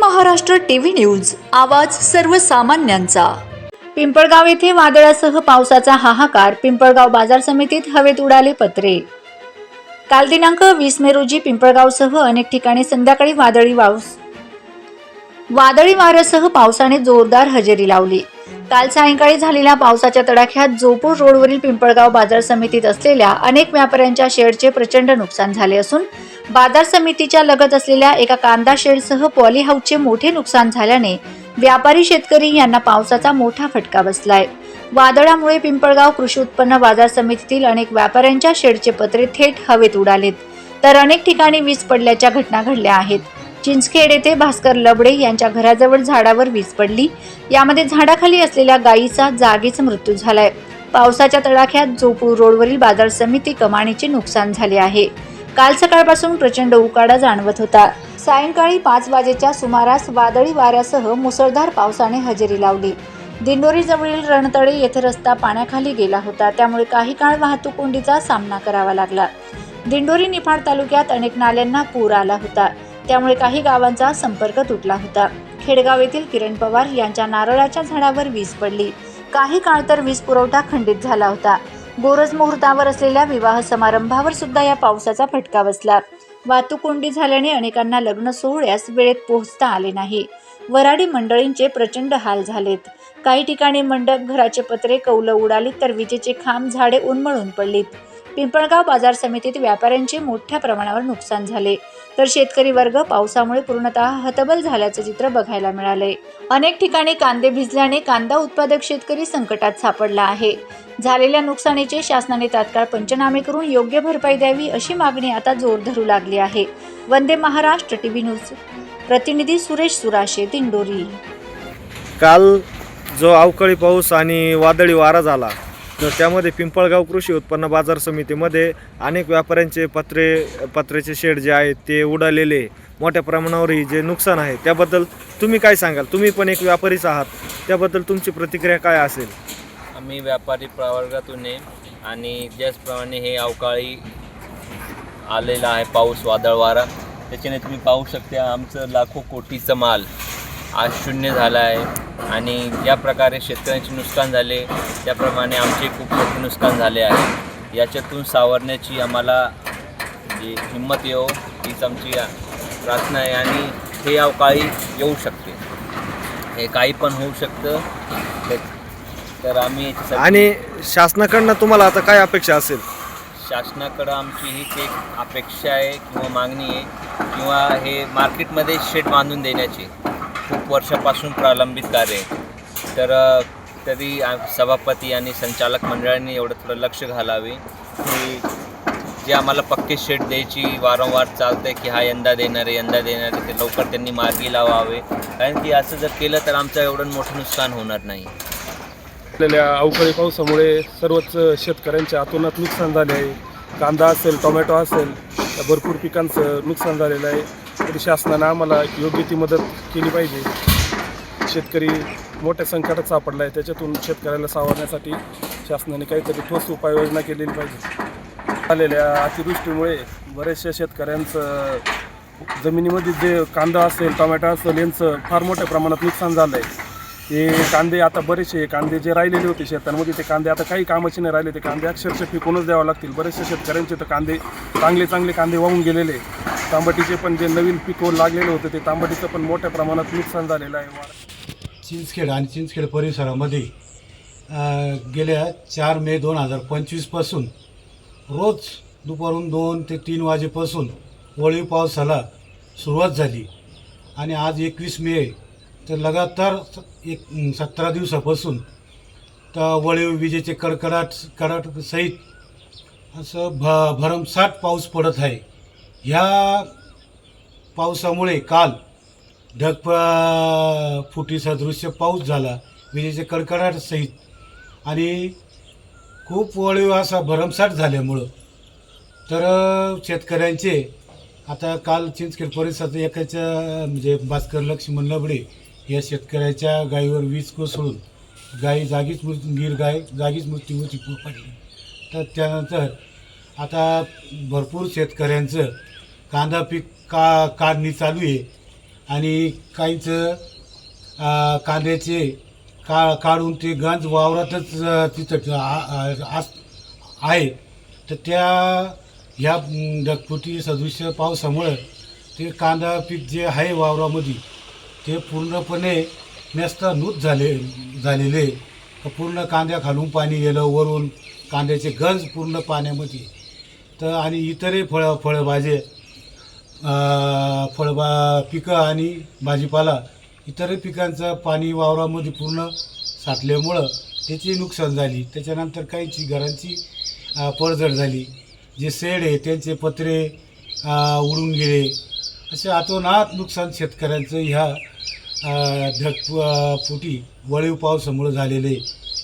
Maharashtra TV news आवाज सर्वसामान्यांचा. पिंपळगाव येथे वादळासह पावसाचा हाहाकार पिंपळगाव बाजार समितीत हवेत उडाले पत्रे. काल दिनांक वीस मे रोजी पिंपळगावसह अनेक ठिकाणी संध्याकाळी वादळी पाऊस वादळी वाऱ्यासह पावसाने जोरदार हजेरी लावली. काल सायंकाळी झालेल्या पावसाच्या तडाख्यात जोपूर रोडवरील पिंपळगाव बाजार समितीत असलेल्या अनेक व्यापाऱ्यांच्या शेडचे प्रचंड नुकसान झाले असून बाजार समितीच्या लगत असलेल्या एका कांदा शेडसह पॉली हाऊसचे मोठे नुकसान झाल्याने व्यापारी शेतकरी यांना पावसाचा मोठा फटका बसलाय. वादळामुळे पिंपळगाव कृषी उत्पन्न बाजार समितीतील अनेक व्यापाऱ्यांच्या शेडचे पत्रे थेट हवेत उडालेत. तर अनेक ठिकाणी वीज पडल्याच्या घटना घडल्या आहेत. चिंचखेड येथे भास्कर लबडे यांच्या घराजवळ झाडावर वीज पडली. यामध्ये झाडाखाली असलेल्या गायीचा जागीच मृत्यू झालाय. पावसाच्या तडाख्यात जोपूर रोडवरील बाजार समिती कमानीचे नुकसान झाले आहे. काल सकाळपासून प्रचंड उकाडा जाणवत होता. सायंकाळी पाच वाजेच्या सुमारास वादळी वाऱ्यासह मुसळधार पावसाने हजेरी लावली. दिंडोरी जवळील रणतळे येथे रस्ता पाण्याखाली गेला होता. त्यामुळे काही काळ वाहतूक कोंडीचा सामना करावा लागला. दिंडोरी निफाड तालुक्यात अनेक नाल्यांना पूर आला होता. त्यामुळे काही गावांचा संपर्क तुटला होता. खेडगाव येथील किरण पवार यांच्या नारळाच्या झाडावर वीज पडली. काही काळ तर वीज पुरवठा खंडित झाला होता. गोरज मुहूर्तावर असलेल्या विवाह समारंभावर सुद्धा या पावसाचा फटका बसला. वाहतूक कोंडी झाल्याने अनेकांना लग्न सोहळ्यास वेळेत पोहोचता आले नाही. वराडी मंडळींचे प्रचंड हाल झालेत. काही ठिकाणी मंडप घराचे पत्रे कौलं उडालीत तर विजेचे खांब झाडे उन्मळून पडलीत. पिंपळगाव बाजार समितीत व्यापाऱ्यांचे मोठ्या प्रमाणावर नुकसान झाले. तर शेतकरी वर्ग पावसामुळे पूर्णतः हतबल झाल्याचं चित्र बघायला मिळाले अनेक ठिकाणी कांदे भिजल्याने कांदा उत्पादक शेतकरी संकटात सापडला आहे. झालेल्या नुकसानीचे शासनाने तात्काळ पंचनामे करून योग्य भरपाई द्यावी अशी मागणी आता जोर धरू लागली आहे. Vande Maharashtra TV news. प्रतिनिधी सुरेश सुराशे दिंडोरी. काल जो अवकाळी पाऊस आणि वादळी वारा झाला त्यामध्ये पिंपळगाव कृषी उत्पन्न बाजार समितीमध्ये अनेक व्यापाऱ्यांचे पत्रे पत्र्याचे शेड जे आहेत ते उडालेले. मोठ्या प्रमाणावर ही जे नुकसान आहे त्याबद्दल तुम्ही काय सांगाल? तुम्ही पण एक व्यापारीच आहात. त्याबद्दल तुमची प्रतिक्रिया काय असेल? आम्ही व्यापारी प्रवर्गातून आहे आणि ज्याचप्रमाणे हे अवकाळी आलेला आहे पाऊस वादळ वारा त्याच्याने तुम्ही पाहू शकता आमचं लाखो कोटीचं माल आज शून्य झाला आहे. आणि ज्या प्रकारे शेतकऱ्यांचे नुकसान झाले त्याप्रमाणे आमचे खूप मोठे नुकसान झाले आहे. याच्यातून सावरण्याची आम्हाला जी हिंमत येऊ हीच आमची प्रार्थना आहे आणि हे अवकाळी येऊ शकते. हे काही पण होऊ शकतं. तर आम्ही आणि शासनाकडनं तुम्हाला आता काय अपेक्षा असेल? शासनाकडं आमची हीच एक अपेक्षा आहे किंवा मागणी आहे किंवा हे मार्केटमध्ये शेड बांधून देण्याची. खूप वर्षापासून प्रलंबित कार्य आहे. तर तरी सभापती आणि संचालक मंडळाने एवढं थोडं लक्ष घालावे की जे आम्हाला पक्के शेड द्यायची वारंवार चालतं आहे की हा यंदा देणार आहे यंदा देणार आहे ते लवकर त्यांनी मार्गी लावावे. कारण की असं जर केलं तर आमचं एवढं मोठं नुकसान होणार नाही. आपल्याला अवकाळी पावसामुळे सर्वच शेतकऱ्यांच्या अतोनात नुकसान झाले आहे. कांदा असेल टोमॅटो असेल भरपूर पिकांचं नुकसान झालेलं आहे. तरी शासनानं आम्हाला योग्य ती मदत केली पाहिजे. शेतकरी मोठ्या संकटात सापडला आहे त्याच्यातून शेतकऱ्याला सावरण्यासाठी शासनाने काहीतरी ठोस उपाययोजना केलेली पाहिजे. आलेल्या अतिवृष्टीमुळे बऱ्याचशा शेतकऱ्यांचं जमिनीमध्ये जे कांदा असेल टोमॅटो असेल यांचं फार मोठ्या प्रमाणात नुकसान झालं आहे हे कांदे आता बरेचसे कांदे जे राहिलेले होते शेतांमध्ये ते कांदे आता काही कामाचे नाही राहिले. ते कांदे अक्षरशः पिकूनच द्यावं लागतील. बरेचसे शेतकऱ्यांचे तर कांदे चांगले चांगले कांदे वाहून गेलेले. तांबटीचे पण जे नवीन पीक लागलेलं होतं ते तांबटीचं पण मोठ्या प्रमाणात नुकसान झालेलं आहे. चिंचखेड आणि चिंचखेड परिसरामध्ये गेल्या चार मे दोन हजार पंचवीसपासून रोज दुपारून दोन ते तीन वाजेपासून वळीव पावसाला सुरुवात झाली. आणि आज एकवीस मे तर लगातार स- एक सतरा दिवसापासून तर वळीव विजेचे कडकडाट कडाट सहित असं भ भरमसाठ पाऊस पडत आहे. ह्या पावसामुळे काल ढग फुटीसदृश्य पाऊस झाला. विजेचे कडकडाट सहित. आणि खूप वळीव असा भरमसाठ झाल्यामुळं. तर शेतकऱ्यांचे आता काल चिंचखेड परिसरात एकाच्या म्हणजे भास्कर लक्ष्मण लबडे या शेतकऱ्याच्या गायीवर वीज कोसळून गाई जागीच मृत्यू गीर गाय जागीच मृत्यूमुखी पडली तर त्यानंतर आता भरपूर शेतकऱ्यांचं कांदा पीक का काढणी चालू आहे. आणि काहींचं कांद्याचे का काढून ते गंज वावरातच तिथं आ- आस- आहे. तर त्या ह्या म, ढगफुटी सदृश्य पावसामुळं ते कांदा पीक जे आहे वावरामध्ये ते पूर्णपणे नूत झाले झालेले पूर्ण कांद्या खालून पाणी गेलं वरून कांद्याचे गंज पूर्ण पाण्यामध्ये. तर आणि इतरही फळं फळभाजे फळबा पिकं आणि भाजीपाला इतर पिकांचं पाणी वावरामध्ये पूर्ण साठल्यामुळं त्याची नुकसान झाली. त्याच्यानंतर काहीची घरांची पडझड झाली. जे शेड आहे त्यांचे पत्रे उडून गेले. असे आतोनात नुकसान शेतकऱ्यांचं ह्या अं, फुटी वळीव पावसामुळं झालेले.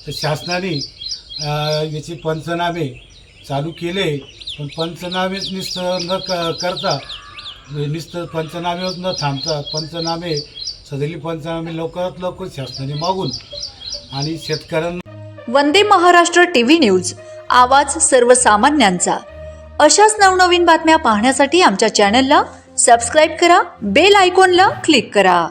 तर शासनाने याचे पंचनामे चालू केले. पण पंचनामेच निस्त न क करता नुसतं पंचनामेच न थांबता. पंचनामे सदली पंचनामे लवकरात लवकर शासनाने मागून आणि शेतकऱ्यांना वंदे महाराष्ट्र टीव्ही न्यूज आवाज सर्वसामान्यांचा. अशाच नवनवीन बातम्या पाहण्यासाठी आमच्या चॅनलला सबस्क्राईब करा बेल आयकॉनला क्लिक करा.